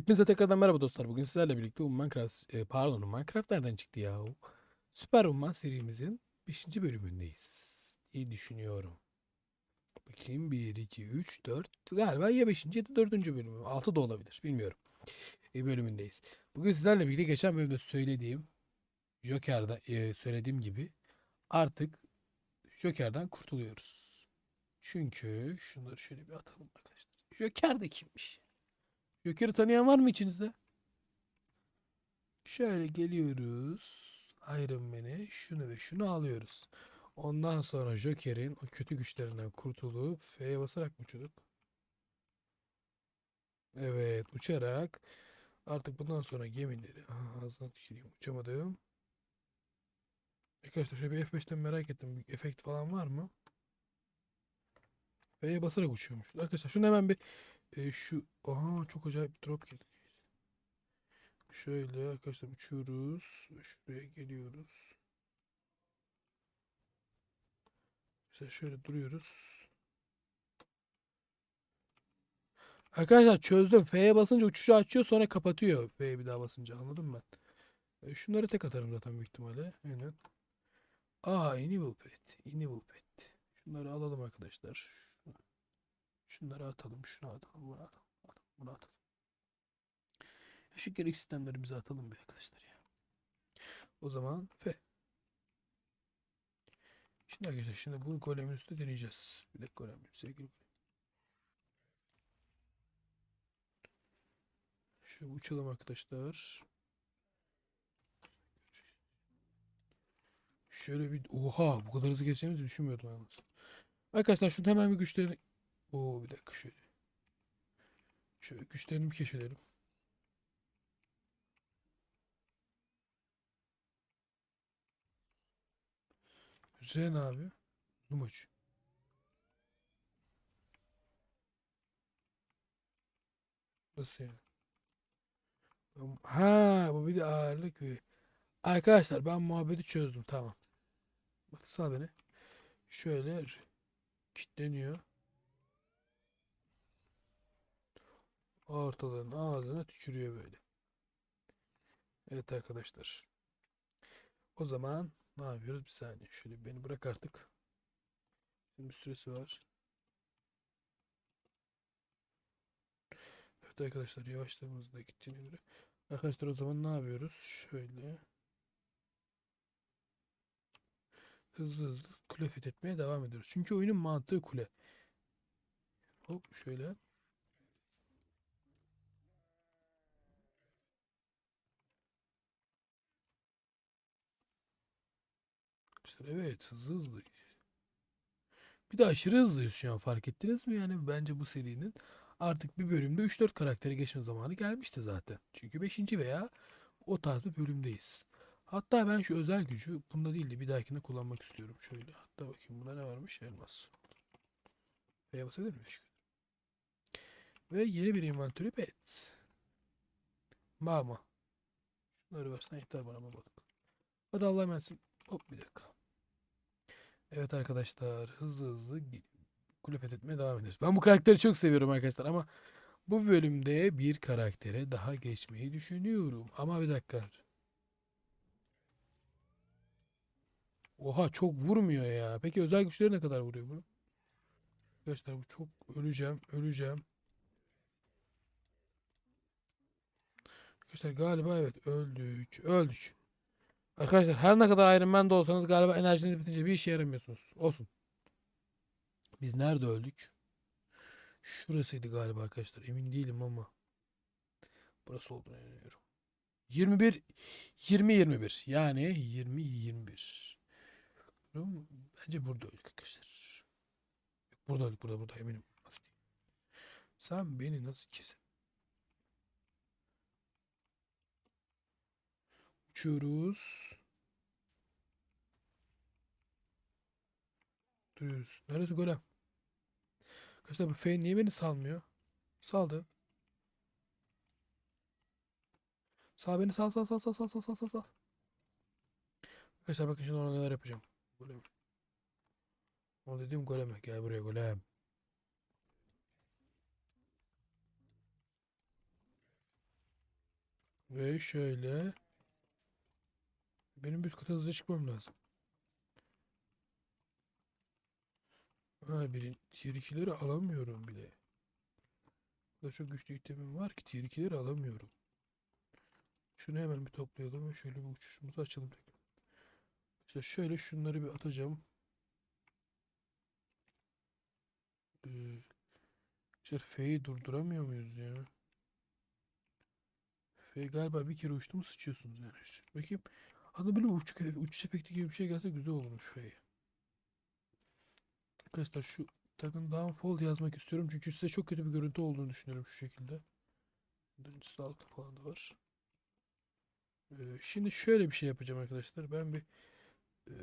Hepinize tekrardan merhaba dostlar. Bugün sizlerle birlikte Minecraft, e, pardon Minecraft nereden çıktı ya? Süper Woman serimizin 5. bölümündeyiz diye düşünüyorum. Bakayım 1, 2, 3, 4 galiba ya 5. ya da 4. bölümü. 6 da olabilir bilmiyorum. E, bölümündeyiz. Bugün sizlerle birlikte geçen bölümde söylediğim Joker'da e, söylediğim gibi artık Joker'dan kurtuluyoruz. Çünkü şunları şöyle bir atalım arkadaşlar. Joker de kimmiş? Joker'i tanıyan var mı içinizde? Şöyle geliyoruz. Iron Man'e şunu ve şunu alıyoruz. Ondan sonra Joker'in o kötü güçlerinden kurtulup F'ye basarak mı uçuyorduk? Evet uçarak artık bundan sonra gemileri Aha, ağzına tüküreyim uçamadım. Arkadaşlar şöyle bir F5'ten merak ettim. Bir efekt falan var mı? F'ye basarak uçuyormuş. Arkadaşlar şunu hemen bir e, şu aha çok acayip bir drop geldi. Şöyle arkadaşlar uçuyoruz. Şuraya geliyoruz. Mesela şöyle duruyoruz. Arkadaşlar çözdüm. F'ye basınca uçuşu açıyor sonra kapatıyor. F'ye bir daha basınca anladım ben. E, şunları tek atarım zaten büyük ihtimalle. Aynen. Aa Enable Pet. Enable Pet. Şunları alalım arkadaşlar. Şunları atalım. Şunu atalım. Bunu atalım. atalım, Bunu atalım. Şu gerek sistemlerimizi atalım bir arkadaşlar ya. O zaman F. Şimdi arkadaşlar şimdi bunu golemin üstüne deneyeceğiz. Bir dakika golemin sevgili golem. Şöyle uçalım arkadaşlar. Şöyle bir oha bu kadar hızlı geçeceğimizi düşünmüyordum yalnız. Arkadaşlar şunu hemen bir güçlerini Oo bir dakika şöyle. Şöyle güçlerini bir keşfedelim. Ren abi. Zoom aç. Nasıl yani? Ha bu bir de ağırlık ve Arkadaşlar ben muhabbeti çözdüm tamam. Bak sağ beni. Şöyle kilitleniyor. Ortalığın ağzına tükürüyor böyle. Evet arkadaşlar. O zaman ne yapıyoruz? Bir saniye. Şöyle beni bırak artık. Şimdi bir süresi var. Evet arkadaşlar yavaşlığımızda gittiğine göre. Arkadaşlar o zaman ne yapıyoruz? Şöyle. Hızlı hızlı kule fethetmeye devam ediyoruz. Çünkü oyunun mantığı kule. Hop şöyle. Evet hızlı hızlı. Bir de aşırı hızlıyız şu an fark ettiniz mi? Yani bence bu serinin artık bir bölümde 3-4 karakteri geçme zamanı gelmişti zaten. Çünkü 5. veya o tarz bir bölümdeyiz. Hatta ben şu özel gücü bunda değil de bir dahakinde kullanmak istiyorum. Şöyle hatta bakayım bunda ne varmış? Elmas. Veya basabilir miyim? Ve yeni bir inventörü pet. Mama. Şunları versen yeter bana babalık. Hadi Allah'a emanetsin. Hop bir dakika. Evet arkadaşlar hızlı hızlı kule fethetmeye devam ediyoruz. Ben bu karakteri çok seviyorum arkadaşlar ama bu bölümde bir karaktere daha geçmeyi düşünüyorum. Ama bir dakika. Oha çok vurmuyor ya. Peki özel güçleri ne kadar vuruyor bu? Arkadaşlar bu çok öleceğim, öleceğim. Arkadaşlar galiba evet öldük, öldük. Arkadaşlar her ne kadar Iron Man'de olsanız galiba enerjiniz bitince bir işe yaramıyorsunuz. Olsun. Biz nerede öldük? Şurasıydı galiba arkadaşlar. Emin değilim ama. Burası olduğunu inanıyorum. 21 20 21 yani 20 21. Bence burada öldük arkadaşlar. Burada öldük burada burada eminim. Sen beni nasıl kesin? Uçuyoruz. Duruyoruz. Neresi golem? Arkadaşlar bu F niye beni salmıyor? Saldı. Sal beni sal sal sal sal sal sal sal sal sal. Arkadaşlar bakın şimdi ona neler yapacağım. Golem. O dediğim golem. Gel buraya golem. Ve şöyle. Benim üst kata hızlı çıkmam lazım. Ha birin tier 2'leri alamıyorum bile. Kadar çok güçlü itemim var ki tier 2'leri alamıyorum. Şunu hemen bir toplayalım ve şöyle bir uçuşumuzu açalım tekrar. İşte şöyle şunları bir atacağım. Ee, işte F'yi durduramıyor muyuz ya? F galiba bir kere uçtu mu sıçıyorsunuz yani. Bakayım. Aslında böyle uç, uçuş efekti gibi bir şey gelse güzel olurmuş F'ye. Arkadaşlar şu takım downfall yazmak istiyorum çünkü size çok kötü bir görüntü olduğunu düşünüyorum şu şekilde. Birincisi altı falan da var. Ee, şimdi şöyle bir şey yapacağım arkadaşlar. Ben bir e,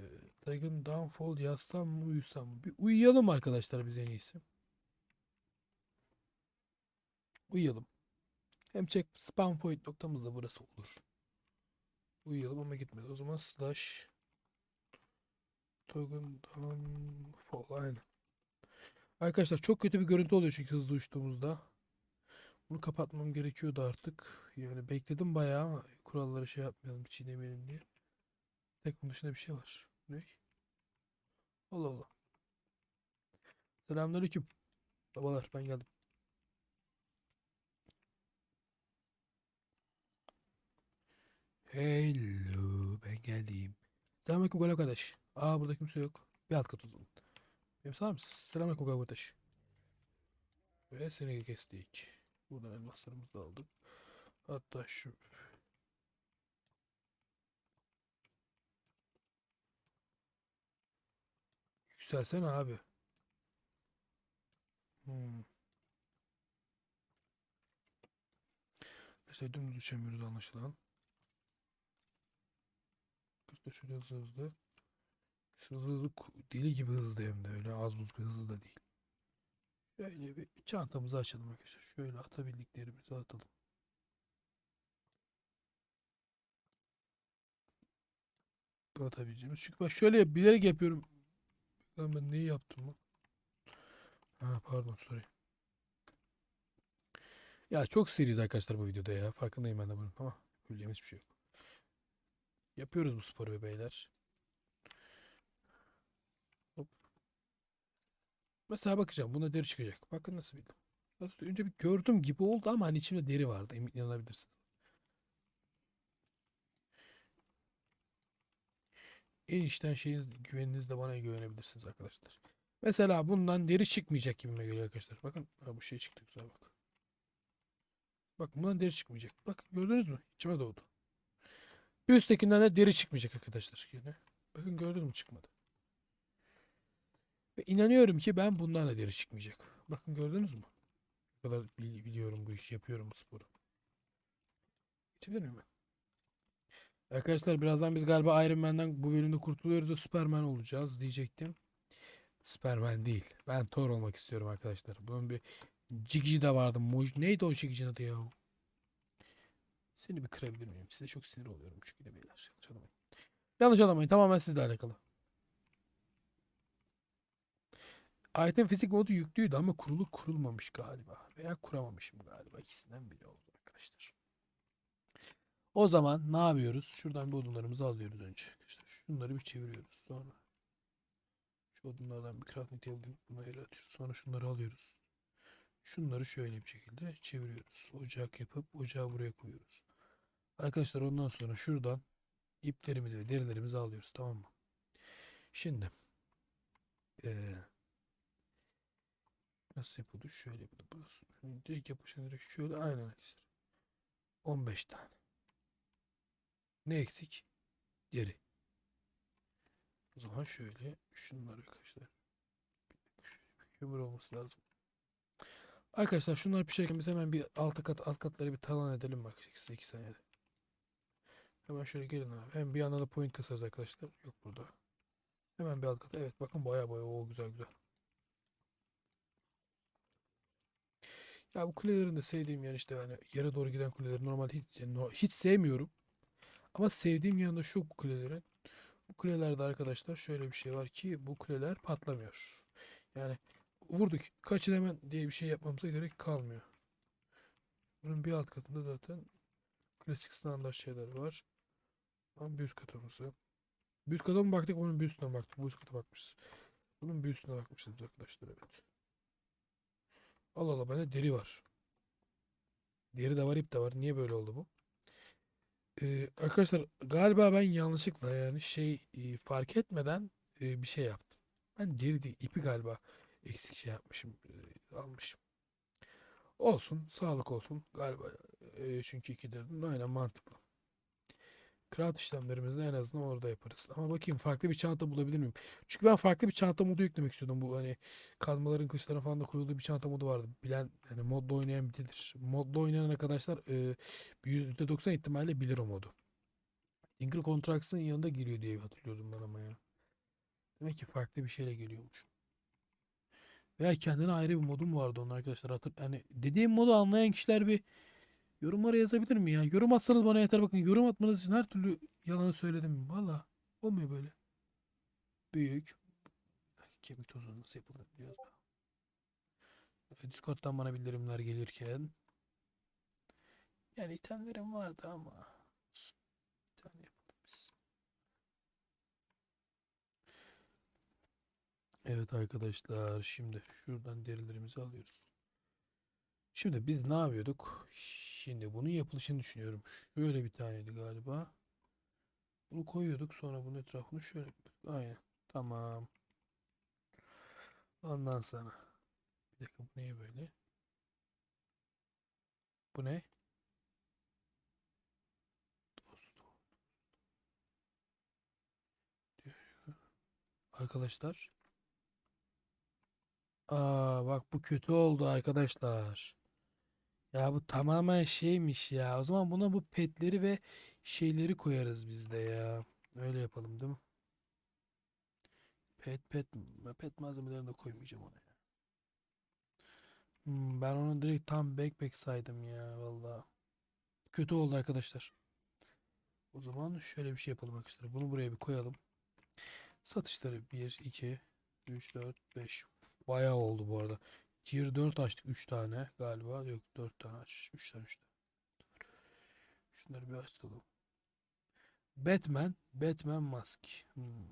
Dragon Downfall yazsam mı uyusam mı? Bir uyuyalım arkadaşlar biz en iyisi. Uyuyalım. Hem check spawn point noktamız da burası olur. Uyuyalım ama gitmedi. O zaman slash Dragon Downfall aynen. Arkadaşlar çok kötü bir görüntü oluyor çünkü hızlı uçtuğumuzda. Bunu kapatmam gerekiyordu artık. Yani bekledim bayağı ama kuralları şey yapmayalım, çiğnemeyelim diye. Tek bunun dışında bir şey var. Ne? Allah Allah. Selamünaleyküm. Babalar ben geldim. Hello ben geldim. Selamünaleyküm Gol arkadaş. Aa burada kimse yok. Bir alt kat uzun. Benim sağır mısın? Selamünaleyküm Gol arkadaş. Ve seni kestik. Buradan elmaslarımızı da aldık. Hatta şu Yükselsene abi. Hmm. İşte dümdüz uçamıyoruz anlaşılan. İşte şöyle hızlı hızlı. Hızlı hızlı deli gibi hızlı hem de öyle az buz bir hızlı da değil. Şöyle bir çantamızı açalım arkadaşlar. Şöyle atabildiklerimizi atalım. Atabileceğimiz. Çünkü ben şöyle bilerek yapıyorum. Lan ben neyi yaptım lan? Ha pardon sorry. Ya çok seriyiz arkadaşlar bu videoda ya. Farkındayım ben de bunun ama yapabileceğimiz hiçbir şey yok. Yapıyoruz bu sporu be beyler. Hop. Mesela bakacağım. Buna deri çıkacak. Bakın nasıl bildim. Önce bir gördüm gibi oldu ama hani içimde deri vardı. Emin. En içten şeyiniz, güveninizle bana güvenebilirsiniz arkadaşlar. Mesela bundan deri çıkmayacak gibime geliyor arkadaşlar. Bakın ha, bu şey çıktı güzel bak. Bak bundan deri çıkmayacak. Bak gördünüz mü? İçime doğdu. Bir üsttekinden de deri çıkmayacak arkadaşlar. Yine. Bakın gördünüz mü çıkmadı. Ve inanıyorum ki ben bundan da deri çıkmayacak. Bakın gördünüz mü? Bu kadar bili- biliyorum bu işi yapıyorum bu sporu. Geçebilir miyim ben? Arkadaşlar birazdan biz galiba Iron Man'den bu bölümde kurtuluyoruz ve Superman olacağız diyecektim. Superman değil. Ben Thor olmak istiyorum arkadaşlar. Bunun bir Cigici de vardı. Moj neydi o Cigici'nin adı ya? Seni bir kırabilir miyim? Size çok sinir oluyorum çünkü de beyler. Yanlış anlamayın. Yanlış anlamayın. Tamamen sizle alakalı. Item fizik modu yüklüydü ama kurulu kurulmamış galiba. Veya kuramamışım galiba. İkisinden biri oldu arkadaşlar. O zaman ne yapıyoruz? Şuradan bir odunlarımızı alıyoruz önce. Arkadaşlar şunları bir çeviriyoruz. Sonra şu odunlardan bir crafting table buna yere atıyoruz. Sonra şunları alıyoruz. Şunları şöyle bir şekilde çeviriyoruz. Ocak yapıp ocağı buraya koyuyoruz. Arkadaşlar ondan sonra şuradan iplerimizi ve derilerimizi alıyoruz. Tamam mı? Şimdi eee, nasıl yapılıyor? Şöyle yapılıyor. Burası. Şunu direkt yapışan direkt şöyle aynen arkadaşlar. 15 tane. Ne eksik? Deri. O zaman şöyle şunları arkadaşlar. Şöyle kömür olması lazım. Arkadaşlar şunlar pişerken biz hemen bir alt kat alt katları bir talan edelim bak size 2 saniyede. Hemen şöyle gelin abi. Hem bir yandan da point kasarız arkadaşlar. Yok burada. Hemen bir alt kat. Evet bakın baya baya o güzel güzel. Ya bu kulelerin de sevdiğim yani işte yani yere doğru giden kuleleri normalde hiç, yani hiç sevmiyorum. Ama sevdiğim yanında şu kulelerin. Bu kulelerde arkadaşlar şöyle bir şey var ki bu kuleler patlamıyor. Yani vurduk kaçın hemen diye bir şey yapmamıza gerek kalmıyor. Bunun bir alt katında zaten Klasik standart şeyler var. Ama bir üst katımızı. Bir üst kata mı baktık? Onun bir üstüne baktık. Bu üst kata bakmışız. Bunun bir üstüne bakmışız arkadaşlar evet. Allah Allah bende deri var. Deri de var ip de var. Niye böyle oldu bu? Ee, arkadaşlar galiba ben yanlışlıkla yani şey e, fark etmeden e, bir şey yaptım. Ben deri değil ipi galiba eksik şey yapmışım e, almışım. Olsun sağlık olsun galiba e, çünkü iki derdim de aynen mantıklı. Kağıt işlemlerimizi en azından orada yaparız. Ama bakayım farklı bir çanta bulabilir miyim? Çünkü ben farklı bir çanta modu yüklemek istiyordum. Bu hani kazmaların kılıçların falan da koyulduğu bir çanta modu vardı. Bilen hani modda oynayan bilir. Modda oynayan arkadaşlar e, %90 ihtimalle bilir o modu. Tinker Contracts'ın yanında geliyor diye hatırlıyordum ben ama ya. Demek ki farklı bir şeyle geliyormuş. Veya kendine ayrı bir modum vardı onun arkadaşlar. Hatır, hani dediğim modu anlayan kişiler bir yorumlara yazabilir mi ya? Yorum atsanız bana yeter bakın. Yorum atmanız için her türlü yalan söyledim. Valla olmuyor böyle. Büyük. Kemik tozu nasıl yapılır biliyoruz da. Discord'dan bana bildirimler gelirken. Yani itemlerim vardı ama. Bir tane yapalım biz. Evet arkadaşlar şimdi şuradan derilerimizi alıyoruz. Şimdi biz ne yapıyorduk? Şimdi bunun yapılışını düşünüyorum. Şöyle bir taneydi galiba. Bunu koyuyorduk sonra bunun etrafını şöyle aynen tamam. Ondan sonra bir dakika bu neye böyle? Bu ne? Arkadaşlar. Aa bak bu kötü oldu arkadaşlar. Ya bu tamamen şeymiş ya. O zaman buna bu petleri ve şeyleri koyarız biz de ya. Öyle yapalım değil mi? Pet pet pet malzemelerini de koymayacağım ona ya. Hmm, ben onu direkt tam backpack saydım ya valla. Kötü oldu arkadaşlar. O zaman şöyle bir şey yapalım arkadaşlar. Bunu buraya bir koyalım. Satışları 1, 2, 3, 4, 5. Bayağı oldu bu arada. Tier 4 açtık 3 tane galiba. Yok 4 tane aç. 3 tane 3 tane. Şunları bir açalım. Batman. Batman Mask. Hmm.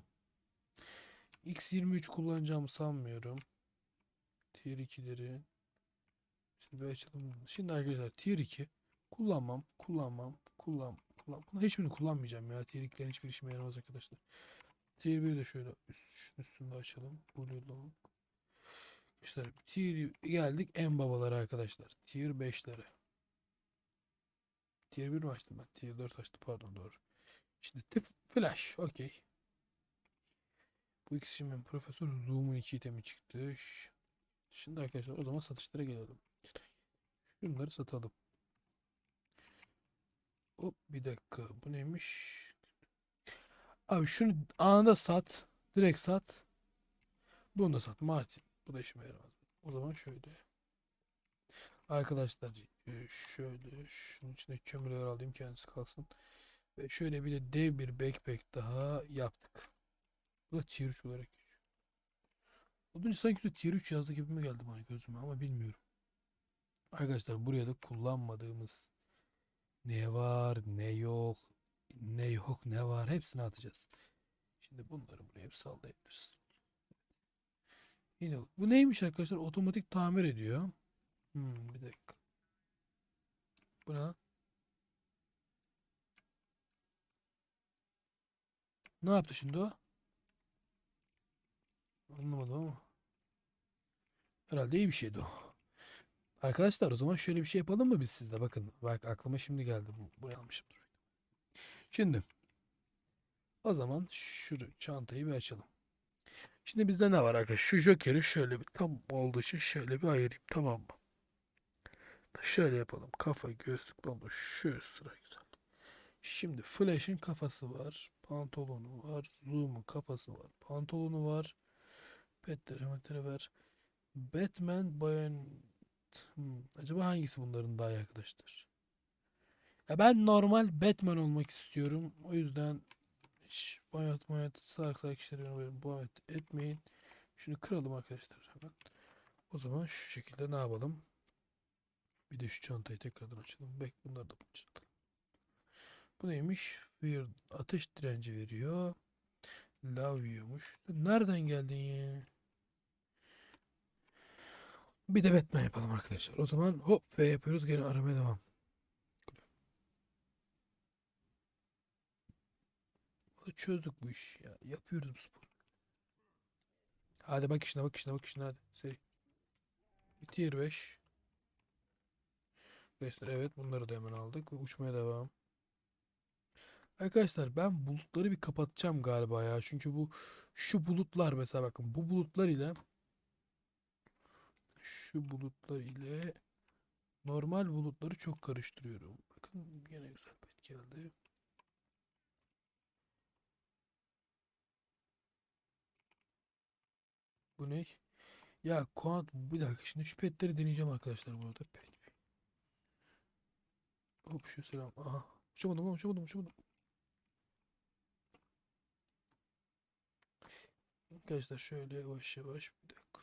X23 kullanacağımı sanmıyorum. Tier 2'leri. Şimdi bir açalım. Şimdi arkadaşlar Tier 2 kullanmam. Kullanmam. Kullan. kullan. Bunu hiçbirini kullanmayacağım ya. Tier 2'lerin hiçbir işime yaramaz arkadaşlar. Tier 1'i de şöyle üst, üstünde açalım. Blue Long. Arkadaşlar tier geldik en babaları arkadaşlar. Tier 5'lere. Tier 1 mi açtım ben? Tier 4 açtım pardon doğru. Şimdi tif flash okey. Bu ikisi şimdi Profesör Zoom'un iki itemi çıktı. Şimdi arkadaşlar o zaman satışlara gelelim. Şunları satalım. Hop bir dakika bu neymiş? Abi şunu anında sat. Direkt sat. Bunu da sat. Martin. Bu da işime yaramaz. O zaman şöyle. Arkadaşlar e, şöyle şunun içine kömürler alayım kendisi kalsın. Ve şöyle bir de dev bir backpack daha yaptık. Bu da tier 3 olarak geçiyor. Önce sanki de tier 3 yazdı gibi mi geldi bana gözüme ama bilmiyorum. Arkadaşlar buraya da kullanmadığımız ne var ne yok ne yok ne var hepsini atacağız. Şimdi bunları buraya bir sallayabiliriz. Yine bu neymiş arkadaşlar? Otomatik tamir ediyor. Hmm, bir dakika. Bu ne? Yaptı şimdi o? Anlamadım ama. Herhalde iyi bir şeydi o. Arkadaşlar o zaman şöyle bir şey yapalım mı biz sizde? Bakın bak aklıma şimdi geldi. Bu, buraya almışım. Şimdi o zaman şu çantayı bir açalım. Şimdi bizde ne var arkadaşlar? Şu Joker'i şöyle bir tam olduğu için şöyle bir ayırayım tamam mı? Şöyle yapalım. Kafa, göğüslük, bomba. Şu sıra güzel. Şimdi Flash'in kafası var. Pantolonu var. Zoom'un kafası var. Pantolonu var. Pettere metre ver. Batman Bayon hmm. Acaba hangisi bunların daha iyi arkadaşlar? Ya ben normal Batman olmak istiyorum. O yüzden hiç bayat bayat salak salak böyle bayat etmeyin. Şunu kıralım arkadaşlar hemen. O zaman şu şekilde ne yapalım? Bir de şu çantayı tekrardan açalım. Bek bunları da açalım. Bu neymiş? Fear ateş direnci veriyor. Lav yiyormuş. Nereden geldin ya? Bir de Batman yapalım arkadaşlar. O zaman hop ve yapıyoruz. Gene aramaya devam. Çözdük bu işi ya. Yapıyoruz bu sporu. Hadi bak işine bak işine bak işine hadi. Seri. Tier 5. Arkadaşlar evet bunları da hemen aldık. Uçmaya devam. Arkadaşlar ben bulutları bir kapatacağım galiba ya. Çünkü bu şu bulutlar mesela bakın bu bulutlar ile şu bulutlar ile normal bulutları çok karıştırıyorum. Bakın yine güzel pet geldi. Bu ne? Ya kuant bir dakika şimdi şu petleri deneyeceğim arkadaşlar bu arada. Pet. Hop şu selam. Aha. Uçamadım lan uçamadım uçamadım. Arkadaşlar şöyle yavaş yavaş bir dakika.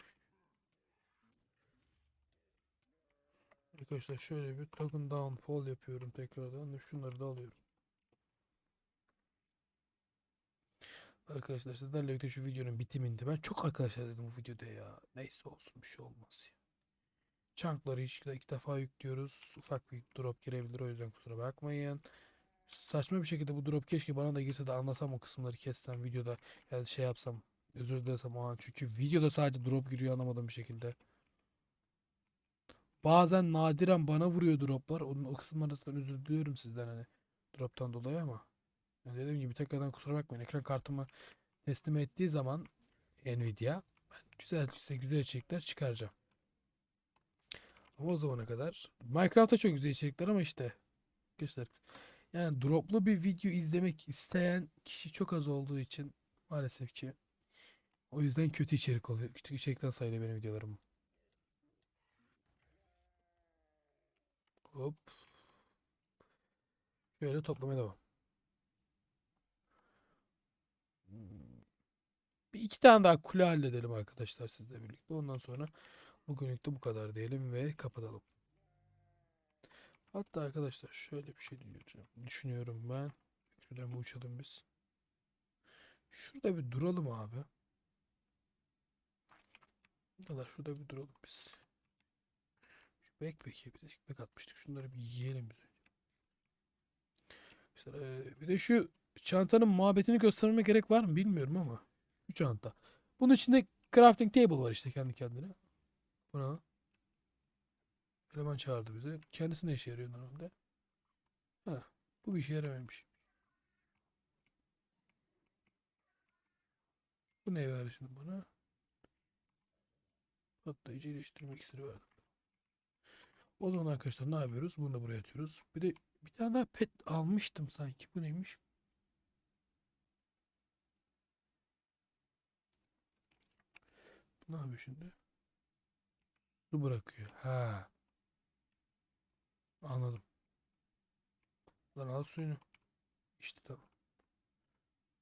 Arkadaşlar şöyle bir token downfall yapıyorum tekrardan. Şunları da alıyorum. Arkadaşlar sizlerle birlikte şu videonun bitiminde ben çok arkadaşlar dedim bu videoda ya. Neyse olsun bir şey olmaz ya. Chunk'ları iki defa yüklüyoruz. Ufak bir drop girebilir o yüzden kusura bakmayın. Saçma bir şekilde bu drop keşke bana da girse de anlasam o kısımları kessem videoda yani şey yapsam özür dilesem o an çünkü videoda sadece drop giriyor anlamadığım bir şekilde. Bazen nadiren bana vuruyor droplar. Onun o kısım arasından özür diliyorum sizden hani droptan dolayı ama. Yani dediğim gibi tekrardan kusura bakmayın. Ekran kartımı teslim ettiği zaman Nvidia ben güzel size güzel içerikler çıkaracağım. Ama o zamana kadar Minecraft'ta çok güzel içerikler ama işte arkadaşlar yani droplu bir video izlemek isteyen kişi çok az olduğu için maalesef ki o yüzden kötü içerik oluyor. Kötü içerikten sayılıyor benim videolarım. Hop. Şöyle toplamaya devam. Bir iki tane daha kule halledelim arkadaşlar sizle birlikte. Ondan sonra bugünlük de bu kadar diyelim ve kapatalım. Hatta arkadaşlar şöyle bir şey diyeceğim. Düşünüyorum ben. Şuradan bir uçalım biz. Şurada bir duralım abi. Kadar şurada bir duralım biz. Şu backpack'e biz ekmek atmıştık. Şunları bir yiyelim biz. Eee, bir de şu çantanın muhabbetini göstermeme gerek var mı bilmiyorum ama. Şu çanta. Bunun içinde crafting table var işte kendi kendine. Buna. Eleman çağırdı bize. Kendisi ne işe yarıyor normalde? Ha, bu bir işe yaramamış. Bu ne verdi şimdi bana? Patlayıcı iyileştirme iksiri verdi. O zaman arkadaşlar ne yapıyoruz? Bunu da buraya atıyoruz. Bir de bir tane daha pet almıştım sanki. Bu neymiş? Ne yapıyor şimdi? Su bırakıyor. Ha. Anladım. Lan al suyunu. İşte tamam.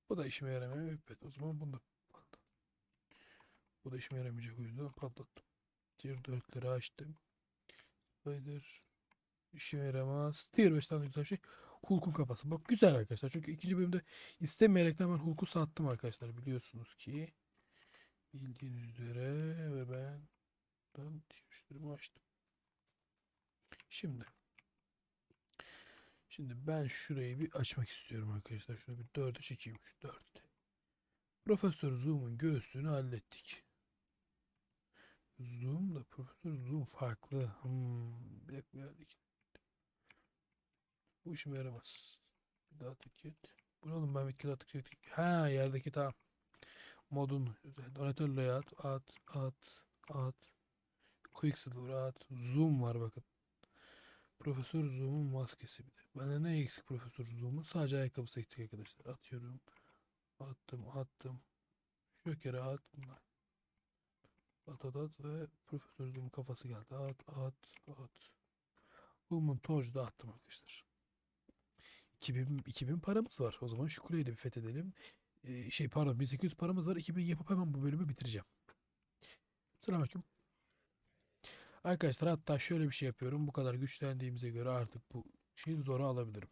Bu da işime yaramıyor. Evet, o zaman bunu da patlat. Bu da işime yaramayacak o yüzden patlattım. Tier 4'leri açtım. Spider işime yaramaz. Tier 5 tane güzel şey. Hulk'un kafası. Bak güzel arkadaşlar. Çünkü ikinci bölümde istemeyerekten ben Hulk'u sattım arkadaşlar. Biliyorsunuz ki. Bildiğiniz üzere ve ben ben müşterimi açtım. Şimdi Şimdi ben şurayı bir açmak istiyorum arkadaşlar. Şunu bir 4'e çekeyim. Şu 4. Profesör Zoom'un göğsünü hallettik. Zoom da Profesör Zoom farklı. Hmm, bir dakika dakika. Bu işime yaramaz. Bir daha tiket. Bu ne oğlum ben bir kere attıkça Ha yerdeki tamam. Modun. Donatörle at, at, at, at. Quicksilver at. Zoom var bakın. Profesör Zoom'un maskesi bir de. Bende ne eksik Profesör Zoom'un? Sadece ayakkabısı eksik arkadaşlar. Atıyorum. Attım, attım. Şu kere at. At at at ve Profesör Zoom'un kafası geldi. At at at. Zoom'un torcu da attım arkadaşlar. 2000, 2000 paramız var. O zaman şu kuleyi de bir fethedelim. Şey pardon 1800 paramız var. 2000 yapıp hemen bu bölümü bitireceğim. Selamünaleyküm. Arkadaşlar hatta şöyle bir şey yapıyorum. Bu kadar güçlendiğimize göre artık bu şeyi zora alabilirim.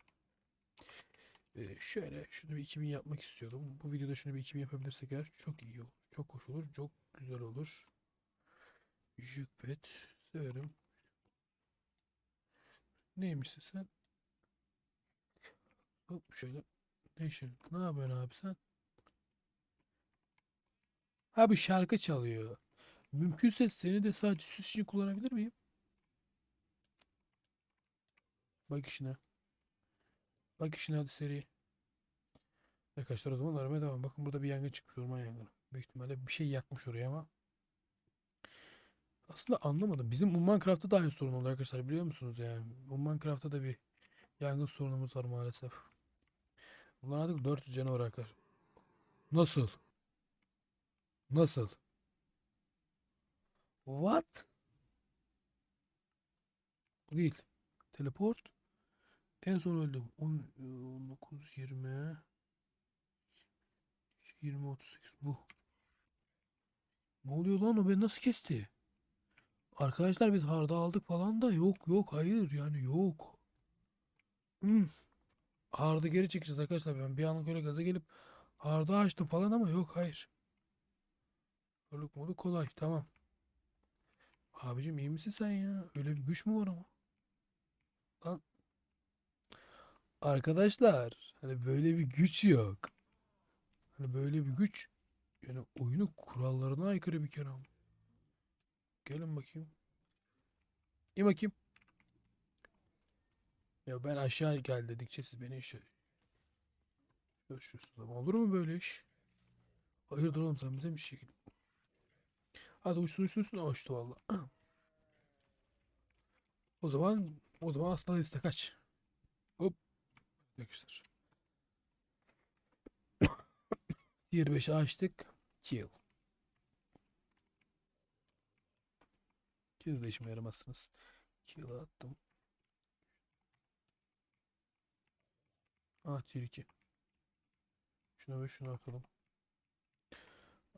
Ee, şöyle şunu bir 2000 yapmak istiyordum. Bu videoda şunu bir 2000 yapabilirsek eğer çok iyi olur. Çok hoş olur. Çok güzel olur. Jukpet severim. Neymişsin sen? Hop şöyle. Ne işin? Ne yapıyorsun abi sen? Ha bu şarkı çalıyor. Mümkünse seni de sadece süs için kullanabilir miyim? Bak işine. Bak işine hadi seri. Arkadaşlar o zaman aramaya devam. Bakın burada bir yangın çıkmış orman yangını. Büyük ihtimalle bir şey yakmış oraya ama. Aslında anlamadım. Bizim Minecraft'ta da aynı sorun oluyor arkadaşlar biliyor musunuz yani? Minecraft'ta da bir yangın sorunumuz var maalesef. Bunlar artık 400 canavar arkadaşlar. Nasıl? Nasıl? What? Bu değil. Teleport. En son öldüm. 10, 19, 20, 20, 38 bu. Ne oluyor lan o beni nasıl kesti? Arkadaşlar biz harda aldık falan da yok yok hayır yani yok. Hmm. Harda geri çekeceğiz arkadaşlar. Ben bir anlık öyle gaza gelip harda açtım falan ama yok hayır. Ölük modu kolay tamam. Abicim iyi misin sen ya? Öyle bir güç mü var ama? Lan. Arkadaşlar hani böyle bir güç yok. Hani böyle bir güç yani oyunun kurallarına aykırı bir kere. Gelin bakayım. İn bakayım. Ya ben aşağı gel dedikçe siz beni işe görüşüyorsunuz ama olur mu böyle iş? Hayırdır oğlum sen bize bir şey Hadi uçsun uçsun uçsun. Uçtu valla. O zaman o zaman asla liste kaç. Hop. Arkadaşlar. Tier 5'i açtık. Kill. Kill de işime yaramazsınız. Kill attım. Ah tier 2. Şuna ve şunu atalım.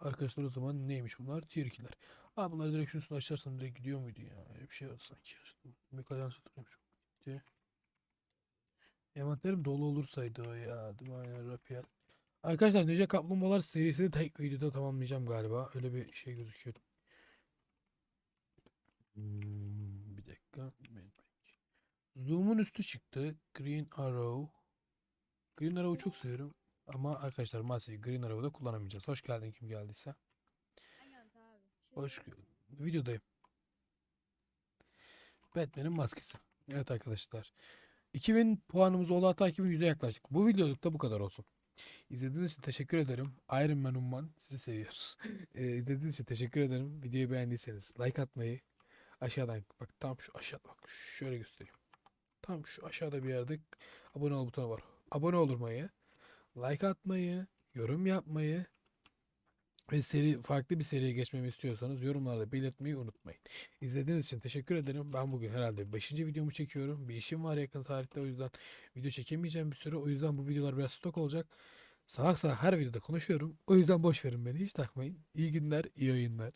Arkadaşlar o zaman neymiş bunlar? Tier 2'ler. Aa bunları direkt üstüne açarsam direkt gidiyor muydu ya? Öyle bir şey var sanki. Mekadan satılıyormuş. Gitti. Envanterim dolu olursaydı o ya. Değil mi? Aynen. Arkadaşlar Ninja Kaplumbağalar serisini tek videoda tamamlayacağım galiba. Öyle bir şey gözüküyordu. Hmm, bir dakika. Zoom'un üstü çıktı. Green Arrow. Green Arrow'u çok severim. Ama arkadaşlar maalesef Green Arrow'u da kullanamayacağız. Hoş geldin kim geldiyse. Şey Hoş videodayım. Batman'in maskesi. Evet arkadaşlar. 2000 puanımız oldu hatta 2100'e yaklaştık. Bu videoluk da bu kadar olsun. İzlediğiniz için teşekkür ederim. Iron Man Umman sizi seviyoruz. Ee, izlediğiniz için teşekkür ederim. Videoyu beğendiyseniz like atmayı aşağıdan bak tam şu aşağıda bak şöyle göstereyim. Tam şu aşağıda bir yerde abone ol butonu var. Abone olmayı, like atmayı, yorum yapmayı ve seri farklı bir seriye geçmemi istiyorsanız yorumlarda belirtmeyi unutmayın. İzlediğiniz için teşekkür ederim. Ben bugün herhalde 5. videomu çekiyorum. Bir işim var yakın tarihte o yüzden video çekemeyeceğim bir süre. O yüzden bu videolar biraz stok olacak. Salak salak her videoda konuşuyorum. O yüzden boş verin beni hiç takmayın. İyi günler, iyi oyunlar.